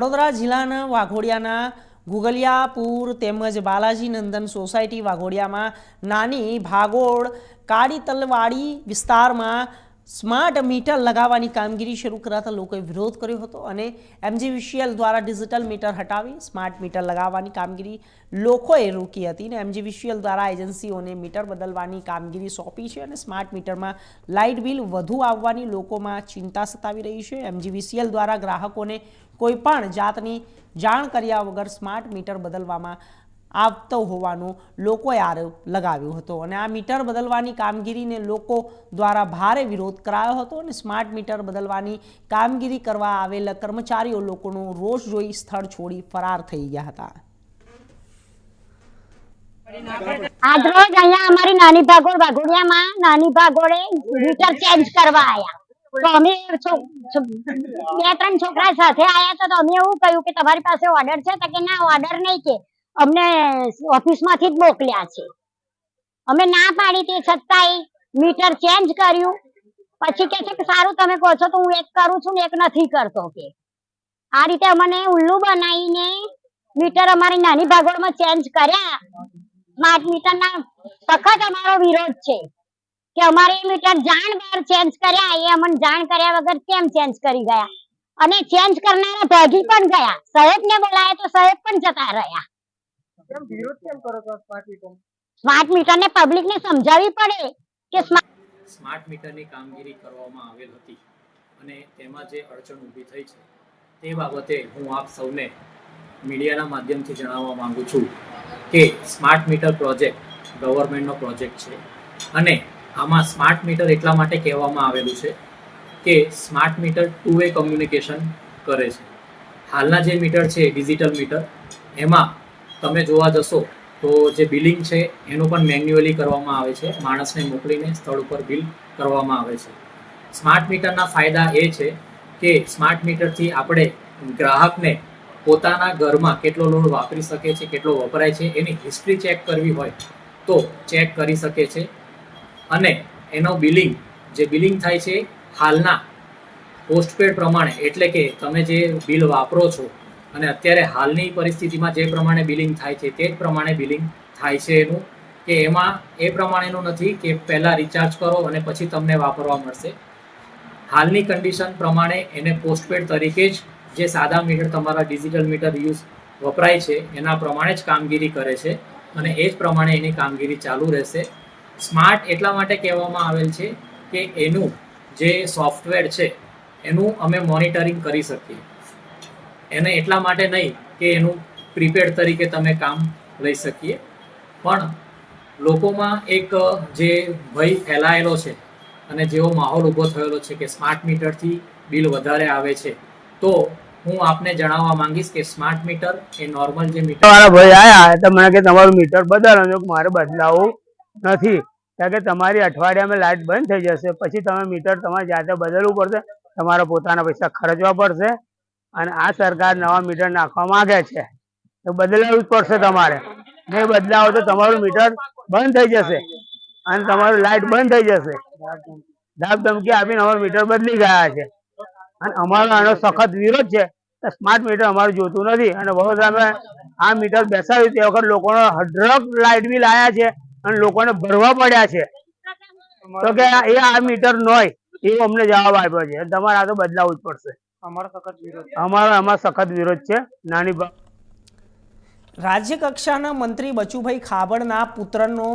વડોદરા જિલ્લાના વાઘોડિયાના ગુગલિયાપુર તેમજ બાલાજી નંદન સોસાયટી વાઘોડિયામાં નાની ભાગોળ કાળી તલવાડી વિસ્તારમાં સ્માર્ટ મીટર લગાવવાની કામગીરી શરૂ કરાતા લોકોએ વિરોધ કર્યો હતો અને એમજીવીસીએલ દ્વારા ડિજિટલ મીટર હટાવી સ્માર્ટ મીટર લગાવવાની કામગીરી લોકોએ રોકી હતી અને એમજીવીસીએલ દ્વારા એજન્સીઓને મીટર બદલવાની કામગીરી સોંપી છે અને સ્માર્ટ મીટરમાં લાઇટ બિલ વધુ આવવાની લોકોમાં ચિંતા સતાવી રહી છે. એમજીવીસીએલ દ્વારા ગ્રાહકોને કોઈપણ જાતની જાણ કર્યા વગર સ્માર્ટ મીટર બદલવામાં આવતો હોવાનો લોકોએ આરોપ લગાવ્યો હતો અને આ મીટર બદલવાની કામગીરીને લોકો દ્વારા ભારે વિરોધ કરાયો હતો અને સ્માર્ટ મીટર બદલવાની કામગીરી કરવા આવેલા કર્મચારીઓ લોકોનો રોષ જોઈ સ્થળ છોડી ફરાર થઈ ગયા હતા. આજ અહીંયા અમારી નાની ભાગોળ વાઘોડિયામાં નાની ભાગોળે મીટર ચેન્જ કરવા આયા. તો અમે બે ત્રણ છોકરા સાથે હતા તો અમે એવું કહ્યું કે તમારી પાસે ઓર્ડર છે? તો કે ના ઓર્ડર નહીં કે. અમને ઓફિસમાંથી જ મોકલ્યા છે. અમે ના પાડી તે છતાંય મીટર ચેન્જ કર્યું. પછી કે છે કે સારું તમે કહો છો તો હું એક કરું છું ને એક નથી કરતો કે. આ રીતે અમને ઉલ્લુ બનાવીને મીટર અમારી નાની ભાગોળમાં ચેન્જ કર્યા. સ્માર્ટ મીટર ના સખત અમારો વિરોધ છે કે અમારે મીટર જાણ બહાર ચેન્જ કર્યા. એ અમને જાણ કર્યા વગર કેમ ચેન્જ કરી ગયા? અને ચેન્જ કરનારા ભાગી પણ ગયા. સાહેબ ને બોલાયા તો સાહેબ પણ જતા રહ્યા. કેમ વિરોધ કેમ કરો છો સ્માર્ટ મીટર સ્માર્ટ મીટર ને પબ્લિક ને સમજાવવી પડે કે સ્માર્ટ મીટરની કામગીરી કરવામાં આવેલ હતી અને તેમાં જે અડચણ ઊભી થઈ છે તે બાબતે હું આપ સૌને મીડિયાના માધ્યમથી જણાવવા માંગુ છું કે સ્માર્ટ મીટર પ્રોજેક્ટ ગવર્મેન્ટનો પ્રોજેક્ટ છે અને આમાં સ્માર્ટ મીટર એટલા માટે કહેવામાં આવેલું છે કે smart meter two way communication કરે છે. હાલના જે મીટર છે ડિજિટલ મીટર એમાં તમે જોવા જશો તો જે બિલિંગ છે, એનું પણ મેન્યુઅલી કરવામાં આવે છે. માણસને મોકલીને સ્થળ ઉપર બિલ કરવામાં આવે છે. સ્માર્ટ મીટરના ફાયદા એ છે કે સ્માર્ટ મીટરથી આપણે ગ્રાહકને પોતાના ઘરમાં કેટલો લોડ વાપરી શકે છે, કેટલો વપરાય છે, એની હિસ્ટ્રી ચેક કરવી હોય તો ચેક કરી શકે છે. અને એનો બિલિંગ, જે બિલિંગ થાય છે હાલના પોસ્ટપેડ પ્રમાણે, એટલે કે તમે જે બિલ વાપરો છો અને અત્યારે હાલની પરિસ્થિતિમાં જે પ્રમાણે બિલિંગ થાય છે તે જ પ્રમાણે બિલિંગ થાય છે એનું, કે એમાં એ પ્રમાણેનું નથી કે પહેલાં રિચાર્જ કરો અને પછી તમને વાપરવા મળશે. હાલની કન્ડિશન પ્રમાણે એને પોસ્ટપેડ તરીકે જ જે સાદા મીટર તમારા ડિજિટલ મીટર યુઝ વપરાય છે, એના પ્રમાણે જ કામગીરી કરે છે અને એ જ પ્રમાણે એની કામગીરી ચાલુ રહેશે. સ્માર્ટ એટલા માટે કહેવામાં આવેલ છે કે એનું જે સોફ્ટવેર છે, એનું અમે મોનિટરિંગ કરી શકીએ. એને એટલા માટે નહીં કે એનું પ્રીપેડ તરીકે તમે કામ લઈ શકીએ. પણ લોકોમાં એક, જે ભય ફેલાયેલો છે અને જેવો માહોલ ઊભો થયેલો છે કે સ્માર્ટ મીટરથી બિલ વધારે આવે છે, તો હું આપને જણાવવા માંગીશ કે સ્માર્ટ મીટર એ નોર્મલ જે મીટર મારા ભાઈ આયા તો મને કે તમારું મીટર બદલવાનું મારે બદલાવવું નથી. કારણ કે તમારી અઠવાડિયામાં લાઇટ બંધ થઈ જશે. પછી તમે મીટર તમારે જાતે બદલવું પડશે. તમારા પોતાના પૈસા ખર્ચવા પડશે. અને આ સરકાર નવા મીટર નાખવા માંગે છે. તો બદલાવવું જ પડશે તમારે. નહીં બદલાવો તો તમારું મીટર બંધ થઈ જશે. અને તમારું લાઇટ બંધ થઈ જશે. ધાબ ધમકી આપીને અમારું મીટર બદલી ગયા છે. અને અમારો આનો સખત વિરોધ છે. સ્માર્ટ મીટર અમારું જોતું નથી. અને વડોદરામાં આ મીટર બેસાડ્યું તે વખત લોકોનો હડરક લાઇટ બિલ આયા છે અને લોકોને ભરવા પડ્યા છે. તો કે એ આ મીટર નોય. એવો અમને જવાબ આપ્યો છે. તમારે આ તો બદલાવવું જ પડશે. અમારો સખત એમાં સખત વિરોધ છે. નાની બા- રાજ્ય કક્ષાના મંત્રી બચુભાઈ ખાબડના પુત્રનો